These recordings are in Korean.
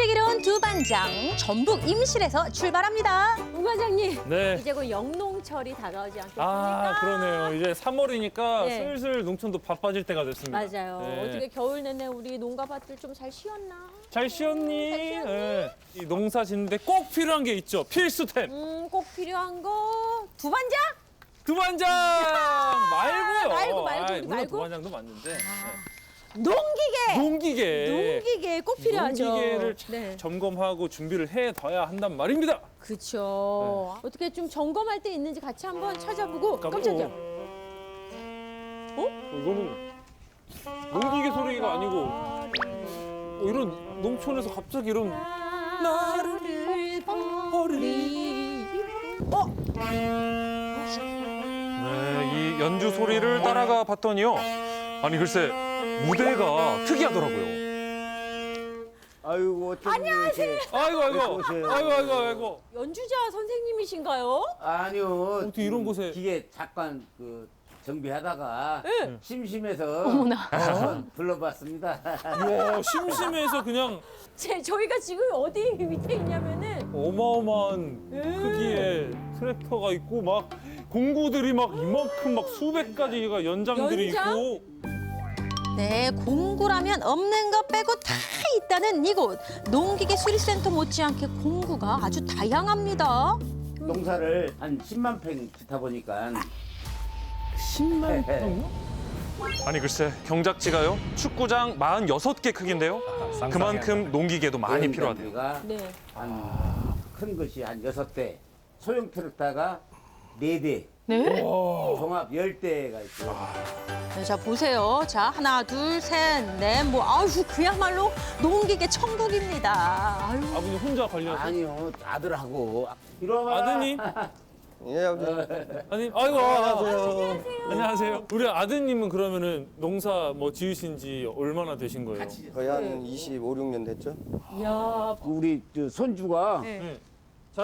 슬기로운 두 반장 전북 임실에서 출발합니다. 우 과장님 네. 이제 곧 영농철이 다가오지 않겠습니까? 아, 그러네요. 이제 3월이니까 네. 슬슬 농촌도 바빠질 때가 됐습니다. 맞아요. 네. 어떻게 겨울 내내 우리 농가밭들 좀 잘 쉬었나? 잘 쉬었니? 네. 이 농사 짓는데 꼭 필요한 게 있죠. 필수템. 음, 꼭 필요한 거 두 반장? 두반장 말고요. 말고, 말고, 물론 말고. 두반장도 맞는데. 농기계. 네. 농기계. 농기계 꼭 필요하죠. 농기계를 네. 점검하고 준비를 해둬야 한단 말입니다. 그렇죠. 어떻게 좀 점검할 때 있는지 같이 한번 찾아보고 깜짝이야. 어? 이거는 농기계 소리가 아니고 어, 이런 농촌에서 갑자기 이런 나를 버리. 어? 네, 이 연주 소리를 따라가 봤더니요. 아니 글쎄 무대가 특이하더라고요. 아이고 안녕하세요. 아이고 아이고. 아이고 아이고 아이고 연주자 선생님이신가요? 아니요. 어떻게 이런 곳에- 기계 잠깐 그 정비하다가 네. 심심해서 한번 불러봤습니다. 와 심심해서 그냥 제, 저희가 지금 어디 밑에 있냐면은 어마어마한 음. 크기의 트랙터가 있고 막 공구들이 막 이만큼 막 수백 가지가 연장들이 연장? 있고 네, 공구라면 없는 것 빼고 다 있다는 이곳. 농기계 수리센터 못지않게 공구가 아주 다양합니다. 농사를 한 10만 평 짓다 보니까 10만 평이요? 아니 글쎄 경작지가요 축구장 46개 크기인데요 그만큼 농기계도 많이 필요하대요 가 네. 한큰 것이 한 여섯 대, 소형 트럭터가 네 대, 네. 종합 열 대가 있고 네, 자, 보세요. 자, 하나, 둘, 셋, 넷, 뭐, 아유, 그야말로 농기계 천국입니다. 아유. 아버님 혼자 관리하세요? 아니요 아들하고. 아드님? 예, 아버지. 아니, 아이고, 안녕하세요. 안녕하세요. 우리 아드님은 그러면은 농사 뭐 지으신 지 얼마나 되신 거예요? 거의 한 25, 6년 됐죠? 이야. 우리 저 손주가 네. 네.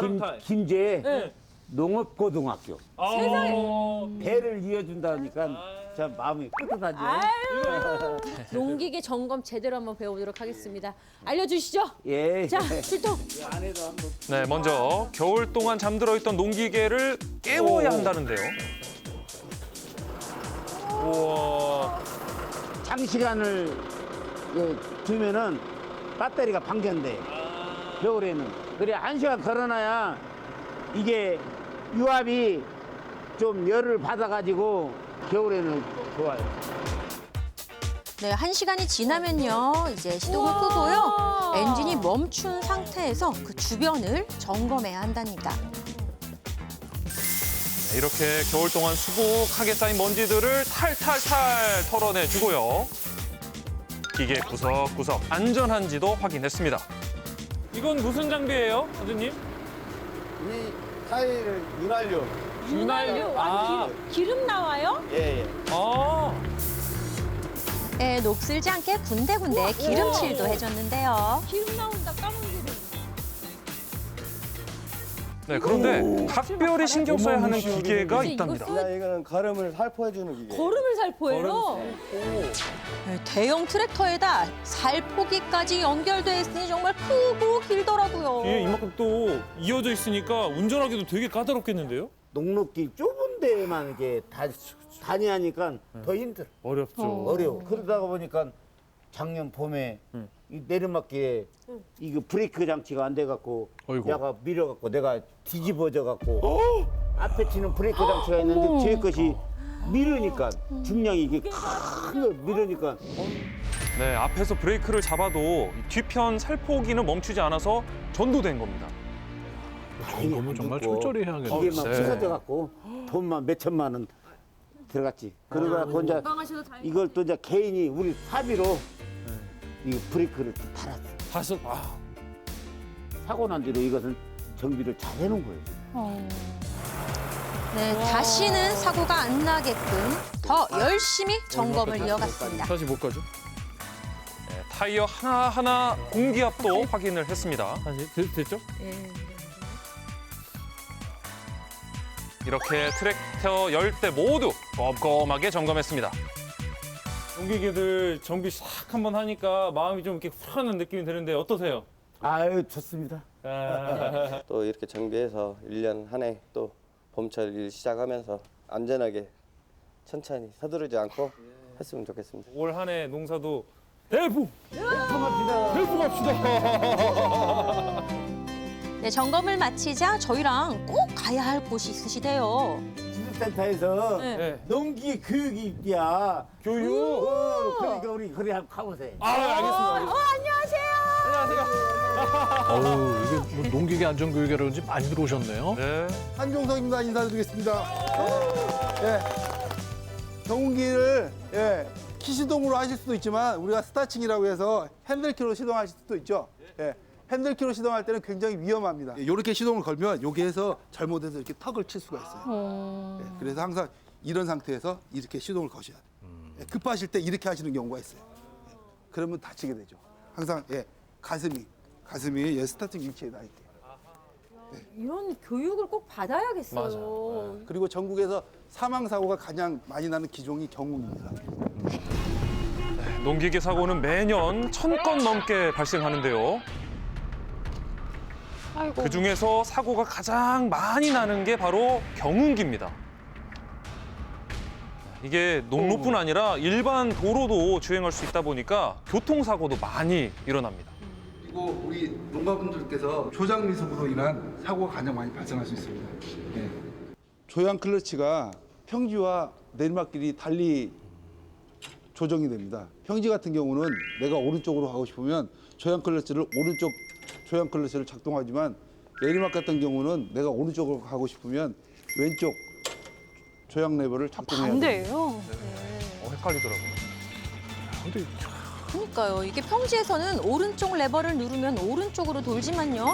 김, 자랑타임. 김제 네. 농업고등학교 아, 배를 이어준다니까 참 마음이 뿌듯하죠. 아유. 농기계 점검 제대로 한번 배워보도록 하겠습니다. 알려주시죠. 예. 자, 출동. 네 먼저 겨울 동안 잠들어 있던 농기계를 깨워야 오. 한다는데요 우와. 장시간을 그, 두면은 배터리가 방전돼. 겨울에는. 그래 한 시간 걸어놔야 이게 유압이 좀 열을 받아가지고 겨울에는 좋아요. 네, 한 시간이 지나면요. 이제 시동을 끄고요. 엔진이 멈춘 상태에서 그 주변을 점검해야 한답니다. 네, 이렇게 겨울 동안 수북하게 쌓인 먼지들을 탈탈탈 털어내 주고요 기계 구석구석 안전한지도 확인했습니다 이건 무슨 장비예요, 아드님? 이 타일을 윤활유. 윤활유. 아, 아. 기름, 기름 나와요? 예, 예. 아, 에 녹슬지 않게 군데군데 기름칠도 해줬는데요. 기름 나온 네 그런데 각별히 신경 써야 하는 기계가 이제 있답니다 이거 그냥 이거는 걸음을 살포해주는 기계. 걸음을 살포해요. 네, 대형 트랙터에다 살포기까지 연결돼 있으니 정말 크고 길더라고요. 뒤에 이만큼 또 이어져 있으니까 운전하기도 되게 까다롭겠는데요? 녹록길 좁은 데만 이렇게 다, 다니하니까 더 힘들어. 어렵죠. 어. 려워 그러다가 보니까 작년 봄에 이 내리막길에 이거 브레이크 장치가 안 돼 갖고 어이구. 내가 밀어 갖고 내가 뒤집어져 갖고 앞에 치는 브레이크 장치가 있는데 뒤에 것이 밀으니까 중량이 이게 큰거 밀으니까 네 앞에서 브레이크를 잡아도 뒤편 살포기는 멈추지 않아서 전도된 겁니다 점검은 정말 철저히 해야겠네. 이게 막 네. 부서져갖고 돈만 몇 천만 원 들어갔지. 그러다 그 건강하셔도 다행이다. 이걸 또 이제 개인이 우리 사비로 이 브레이크를 달았어. 다섯, 아, 사고 난 뒤로 이것은 정비를 잘 해놓은 거예요. 네, 다시는 사고가 안 나게끔 더 열심히 점검을 이어갔습니다. 다시 못 가죠? 네, 타이어 하나 하나 공기압도 확인을 했습니다 다시, 됐, 됐죠? 예. 이렇게 트랙터 10대 모두 꼼꼼하게 점검했습니다. 농기계들 정비 싹 한번 하니까 마음이 좀 이렇게 후련한 느낌이 드는데 어떠세요? 아유 좋습니다. 또 이렇게 정비해서 일년한 해 또 봄철 일 시작하면서 안전하게 천천히 서두르지 않고 했으면 좋겠습니다. 올 한 해 농사도 대부 네, 점검을 마치자 저희랑 꼭 가야 할 곳이 있으시대요. 지식센터에서 네. 농기 교육이 있대야. 교육. 어, 그러니까 우리 거기 한번 가보세요. 아 알겠습니다. 알겠습니다. 어우, 이게 뭐 농기계 안전교육이라든지 많이 들어오셨네요. 네. 한종석입니다. 인사드리겠습니다. 예. 경운기를 예, 키시동으로 하실 수도 있지만 우리가 스타칭이라고 해서 핸들키로 시동하실 수도 있죠. 예. 핸들키로 시동할 때는 굉장히 위험합니다. 이렇게 시동을 걸면 여기에서 잘못해서 이렇게 턱을 칠 수가 있어요. 예, 그래서 항상 이런 상태에서 이렇게 시동을 거셔야 돼요. 예, 급하실 때 이렇게 하시는 경우가 있어요. 예, 그러면 다치게 되죠. 항상 예, 가슴이 가슴이 예, 스타팅 위치에 나 있대요. 이런 교육을 꼭 받아야겠어요. 그리고 전국에서 사망 사고가 가장 많이 나는 기종이 경운입니다. 농기계 사고는 매년 천 건 넘게 발생하는데요. 그 중에서 사고가 가장 많이 나는 게 바로 경운기입니다. 이게 농로뿐 아니라 일반 도로도 주행할 수 있다 보니까 교통사고도 많이 일어납니다. 그리고 우리 농가분들께서 조작 미숙으로 인한 사고가 가장 많이 발생할 수 있습니다. 예. 조향 클러치가 평지와 내리막길이 달리 조정이 됩니다. 평지 같은 경우는 내가 오른쪽으로 가고 싶으면 조향 클러치를 오른쪽 조향 클러치를 작동하지만 내리막 같은 경우는 내가 오른쪽으로 가고 싶으면 왼쪽 조향 레버를 작동해야 됩니다. 어, 헷갈리더라고요. 근데 그러니까요. 이게 평지에서는 오른쪽 레버를 누르면 오른쪽으로 돌지만요.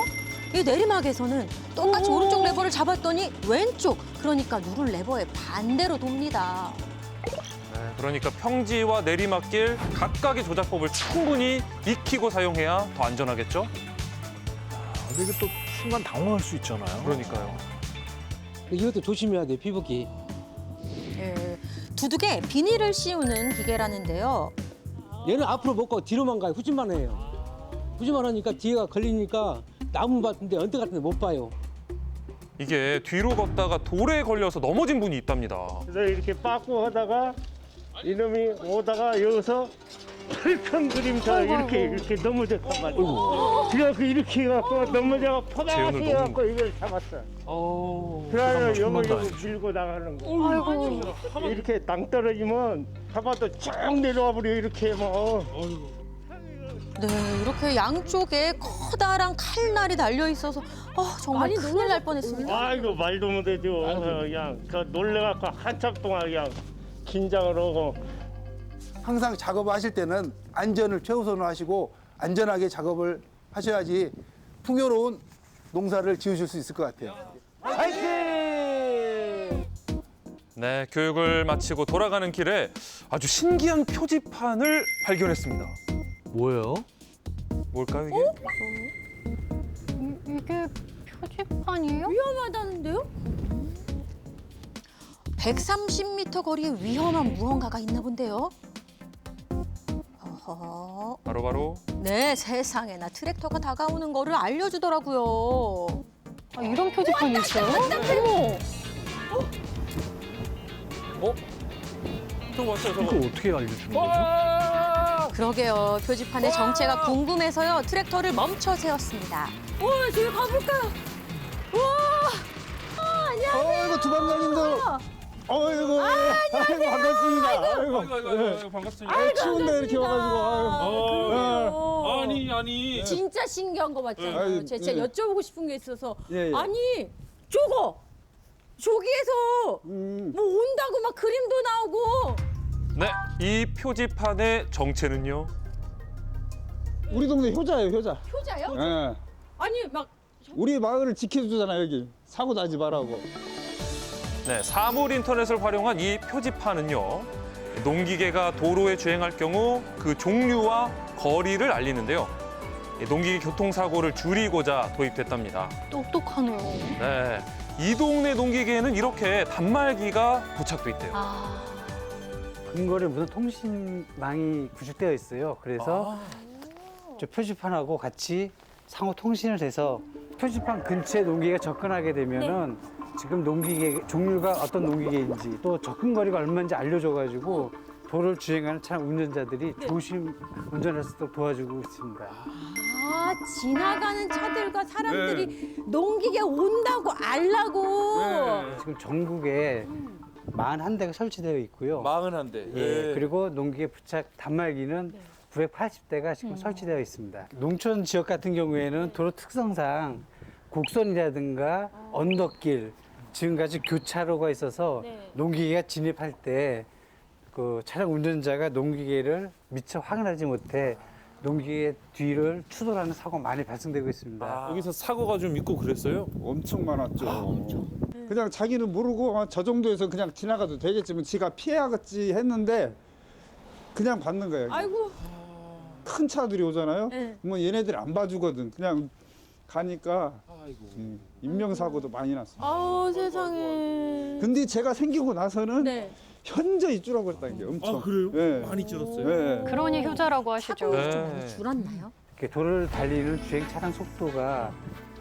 이 내리막에서는 똑같이 오른쪽 레버를 잡았더니 왼쪽. 그러니까 누를 레버의 반대로 돕니다. 네, 그러니까 평지와 내리막길 각각의 조작법을 충분히 익히고 사용해야 더 안전하겠죠? 근데 이게 또 순간 당황할 수 있잖아요. 그러니까요. 이것도 조심해야 돼, 피부기. 예, 두둑에 비닐을 씌우는 기계라는데요. 얘는 앞으로 못 가, 뒤로만 가요. 후진만 해요. 후진만 하니까 뒤에가 걸리니까 나무 같은데 언덕 같은데 못 봐요. 이게 뒤로 걷다가 돌에 걸려서 넘어진 분이 있답니다. 그래서 이렇게 빠꾸 하다가 이놈이 오다가 여기서 털큰 그림자 이렇게 이렇게 넘어졌단 말이야. 그래갖고 이렇게 해갖고 넘어져가 재현을 너무- 해갖고 이걸 잡았어. 정말 영을 정말 여기 밀고 나가는 거. 이렇게 낭 떨어지면 잡아도 쭉 내려와 버려 이렇게 뭐. 네, 이렇게 양쪽에 커다란 칼날이 달려 있어서 아, 정말 큰일 날 뻔했습니다. 아이고 말도 못해죠. 그냥 그 놀래갖고 한참 동안 그냥 긴장을 하고. 항상 작업을 하실 때는 안전을 최우선으로 하시고 안전하게 작업을 하셔야지 풍요로운 농사를 지으실 수 있을 것 같아요. 네, 교육을 마치고 돌아가는 길에 아주 신기한 표지판을 발견했습니다. 뭐예요? 뭘까요, 이게? 이게 표지판이에요? 위험하다는데요? 130m 거리에 위험한 무언가가 있나 본데요. 어허. 바로 바로 네, 세상에나 트랙터가 다가오는 거를 알려주더라고요. 아, 이런 표지판이 있어요? 어? 저거 왔어요, 저거. 이걸 어떻게 알려주는 거죠? 와! 그러게요. 표지판의 정체가 궁금해서요. 트랙터를 멈춰 세웠습니다. 와, 저기 가볼까요? 어이구 두방장님들. 어이구. 아이고 반갑습니다. 아이고. 아이고, 아이고, 아이고, 반갑습니다. 아이, 추운데 이렇게 와가지고. 아유. 어. 아니, 아니. 진짜 신기한 거 맞잖아요. 아유, 제가 진짜 예. 여쭤보고 싶은 게 있어서 예, 예. 아니 저거 저기에서 음. 뭐 온다고 막 그림도 나오고 네, 이 표지판의 정체는요. 우리 동네 효자예요, 효자. 효자요? 예. 아니 막 우리 마을을 지켜주잖아, 여기. 사고 나지 말라고. 네, 사물 인터넷을 활용한 이 표지판은요. 농기계가 도로에 주행할 경우 그 종류와 거리를 알리는데요. 이 농기계 교통사고를 줄이고자 도입됐답니다. 똑똑하네요. 네, 이 동네 농기계에는 이렇게 단말기가 부착돼 있대요. 아, 근거리 무슨 통신망이 구축되어 있어요. 그래서 저 표지판하고 같이 상호 통신을 해서 표지판 근처에 농기계가 접근하게 되면은 지금 농기계 종류가 어떤 농기계인지 또 접근 거리가 얼마인지 알려줘가지고 도로를 주행하는 차 운전자들이 조심 운전할 수 있도록 도와주고 있습니다. 아 지나가는 차들과 사람들이 농기계 온다고 알라고. 지금 전국에 41대가 설치되어 있고요. 41대. 예, 그리고 농기계 부착 단말기는 980대가 지금 설치되어 있습니다. 농촌 지역 같은 경우에는 도로 특성상 곡선이라든가 언덕길, 지금까지 교차로가 있어서 농기계가 진입할 때 그 차량 운전자가 농기계를 미처 확인하지 못해 농기계 뒤를 추돌하는 사고가 많이 발생되고 있습니다. 여기서 사고가 좀 있고 그랬어요? 엄청 많았죠. 그냥 자기는 모르고 아, 저 정도에서 그냥 지나가도 되겠지만 지가 피해야겠지 했는데 그냥 받는 거예요. 아이고. 큰 차들이 오잖아요. 네. 뭐 얘네들이 안 봐주거든. 그냥 가니까 음, 인명사고도 많이 났어요. 아우 세상에. 근데 제가 생기고 나서는 네. 현저히 줄어버렸다는 게 엄청. 아, 그래요? 네. 많이 줄었어요? 네. 그러니 효자라고 하시죠. 네. 좀 많이 줄었나요? 이렇게 도로를 달리는 주행 차량 속도가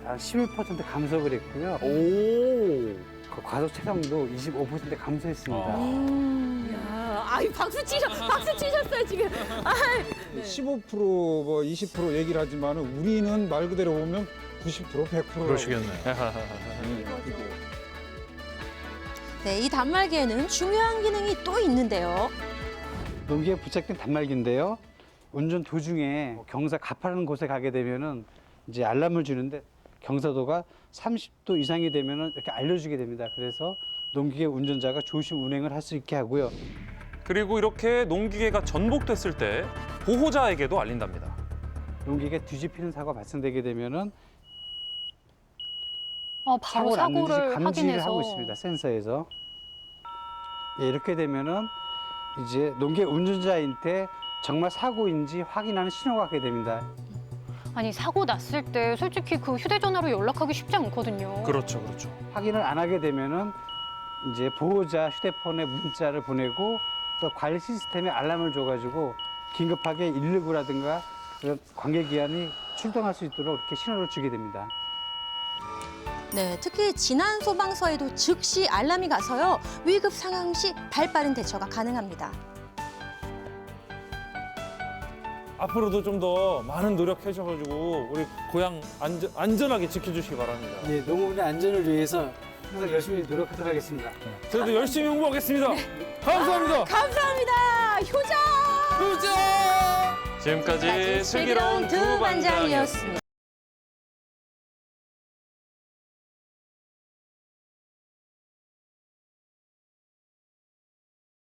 한 11% 감소를 했고요. 오. 그 과속 차량도 25% 감소했습니다. 야, 아이 박수 치셔, 박수 치셨어요 지금. 15%뭐 20% 얘기를 하지만 우리는 말 그대로 보면 90% 100%. 그러시겠네요. 네, 이 단말기에는 중요한 기능이 또 있는데요. 농기에 부착된 단말기인데요. 운전 도중에 경사 가파른 곳에 가게 되면은 이제 알람을 주는데 경사도가 30도 이상이 되면은 이렇게 알려주게 됩니다. 그래서 농기계 운전자가 조심 운행을 할 수 있게 하고요. 그리고 이렇게 농기계가 전복됐을 때 보호자에게도 알린답니다. 농기계 뒤집히는 사고가 발생되게 되면은 어, 바로 사고를 났는지 감지를 확인해서 하고 있습니다. 센서에서. 예, 이렇게 되면은 이제 농기계 운전자한테 정말 사고인지 확인하는 신호가 가게 됩니다. 아니 사고 났을 때 솔직히 그 휴대전화로 연락하기 쉽지 않거든요. 그렇죠, 그렇죠. 확인을 안 하게 되면은 이제 보호자 휴대폰에 문자를 보내고 또 관리 시스템에 알람을 줘가지고 긴급하게 119라든가 그런 관계기관이 출동할 수 있도록 이렇게 신호를 주게 됩니다. 네, 특히 진안 소방서에도 즉시 알람이 가서요. 위급 상황 시 발빠른 대처가 가능합니다. 앞으로도 좀 더 많은 노력하셔가지고 우리 고향 안전, 안전하게 지켜주시기 바랍니다. 예, 농업의 안전을 위해서 항상 열심히 노력하도록 하겠습니다. 저희도 열심히 홍보하겠습니다. 감사합니다. 감사합니다, 효자. 효자! 지금까지 슬기로운 두 반장이었습니다.